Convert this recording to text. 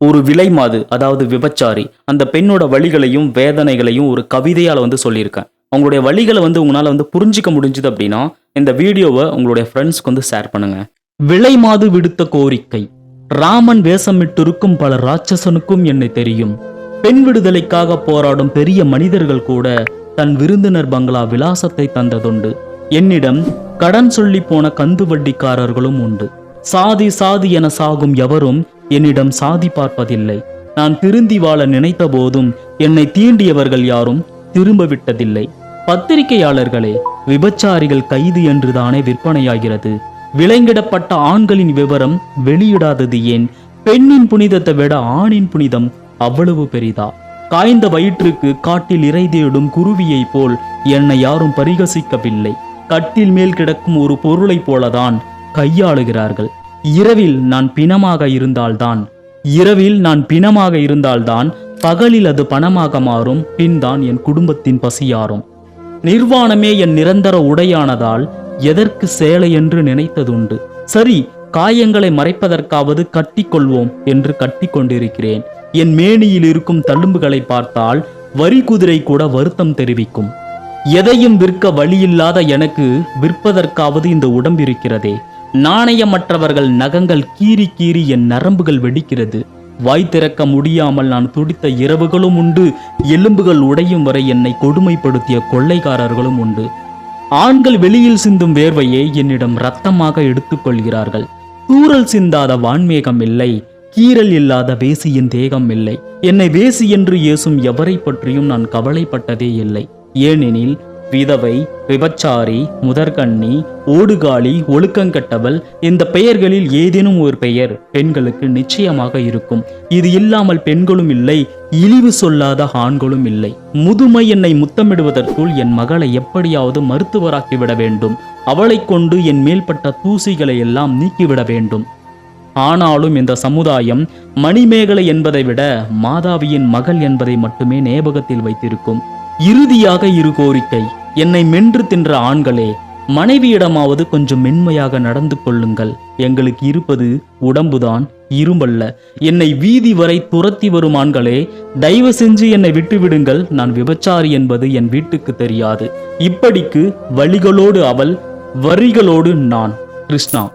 ஒரு விலைமாது அதாவது விபச்சாரி அந்த பெண்ணோட வழிகளையும் வேதனைகளையும் ஒரு கவிதையால வந்து சொல்லியிருக்கேன். அவங்களுடைய வழிகளை வந்து உங்களால வந்து புரிஞ்சிக்க முடிஞ்சுது அப்படின்னா இந்த வீடியோவை உங்களுடைய ஃப்ரெண்ட்ஸ்க்கு வந்து ஷேர் பண்ணுங்க. விலைமாது விடுத்த கோரிக்கை. ராமன் வேஷமிட்டிருக்கும் பல ராட்சசனுக்கும் என்னை தெரியும். பெண் விடுதலைக்காக போராடும் பெரிய மனிதர்கள் கூட தன் விருந்தினர் பங்களா விலாசத்தை தந்ததுண்டு. என்னிடம் கடன் சொல்லி போன கந்து வட்டிக்காரர்களும் உண்டு. சாதி சாதி என சாகும் எவரும் என்னிடம் சாதி பார்ப்பதில்லை. நான் திருந்தி வாழ நினைத்த போதும் என்னை தீண்டியவர்கள் யாரும் திரும்ப விட்டதில்லை பத்திரிகையாளர்களே விபச்சாரிகள் கைது என்றுதானே விற்பனையாகிறது. விலங்கிடப்பட்ட ஆண்களின் விவரம் வெளியிடாதது ஏன்? பெண்ணின் புனிதத்தை விட ஆணின் புனிதம் அவ்வளவு பெரிதா? காய்ந்த வயிற்றுக்கு காட்டில் இறை தேடும் குருவியைப் போல் என்னை யாரும் பரிகசிக்கவில்லை. கட்டில் மேல் கிடக்கும் ஒரு பொருளைப் போலதான் கையாளுகிறார்கள். இரவில் நான் பிணமாக இருந்தால்தான் இரவில் நான் பிணமாக இருந்தால்தான் பகலில் அது பணமாக மாறும் பின்தான் என் குடும்பத்தின் பசியாறும். நிர்வாணமே என் நிரந்தர உடையானதால் எதற்கு சேலை என்று நினைத்ததுண்டு. சரி காயங்களை மறைப்பதற்காவது கட்டிக்கொள்வோம் என்று கட்டிக்கொண்டிருக்கிறேன். என் மேனியில் இருக்கும் தழும்புகளை பார்த்தால் வரி குதிரை கூட வருத்தம் தெரிவிக்கும். எதையும் விற்க வழியில்லாத எனக்கு விற்பதற்காவது இந்த உடம்பு இருக்கிறதே. நாணயமற்றவர்கள் நகங்கள் கீறி கீறி என் நரம்புகள் வெடிக்கிறது. வாய் திறக்க முடியாமல் நான் துடித்த இரவுகளும் உண்டு. எலும்புகள் உடையும் வரை என்னை கொடுமைப்படுத்திய கொள்ளைக்காரர்களும் உண்டு. ஆண்கள் வெளியில் சிந்தும் வேர்வையை என்னிடம் ரத்தமாக எடுத்துக்கொள்கிறார்கள். தூரல் சிந்தாத வான்மேகம் இல்லை. கீறல் இல்லாத வேசியின் தேகம் இல்லை. என்னை வேசி என்று ஏசும் எவரை பற்றியும் நான் கவலைப்பட்டதே இல்லை. ஏனெனில் விதவை விபச்சாரி முதற்கண்ணி ஓடுகாலி ஒழுக்கங்கட்டவள் இந்த பெயர்களில் ஏதேனும் ஒரு பெயர் பெண்களுக்கு நிச்சயமாக இருக்கும். இது இல்லாமல் பெண்களும் இல்லை இழிவு சொல்லாத ஆண்களும் இல்லை. முதுமை என்னை முத்தமிடுவதற்குள் என் மகளை எப்படியாவது மருத்துவராக்கிவிட வேண்டும். அவளைக் கொண்டு என் மேல்பட்ட தூசிகளை எல்லாம் நீக்கிவிட வேண்டும். ஆனாலும் இந்த சமுதாயம் மணிமேகலை என்பதை விட மாதாவியின் மகள் என்பதை மட்டுமே ஞாபகத்தில் வைத்திருக்கும். இறுதியாக இரு கோரிக்கை. என்னை மென்று தின்ற ஆண்களே மனைவியிடமாவது கொஞ்சம் மென்மையாக நடந்து கொள்ளுங்கள். எங்களுக்கு இருப்பது உடம்புதான் இரும்பல்ல. என்னை வீதி வரை துரத்தி வரும் ஆண்களே தயவு செஞ்சு என்னை விட்டுவிடுங்கள். நான் விபச்சாரி என்பது என் வீட்டுக்கு தெரியாது. இப்படிக்கு வழிகளோடு அவள் வரிகளோடு நான். கிருஷ்ணா.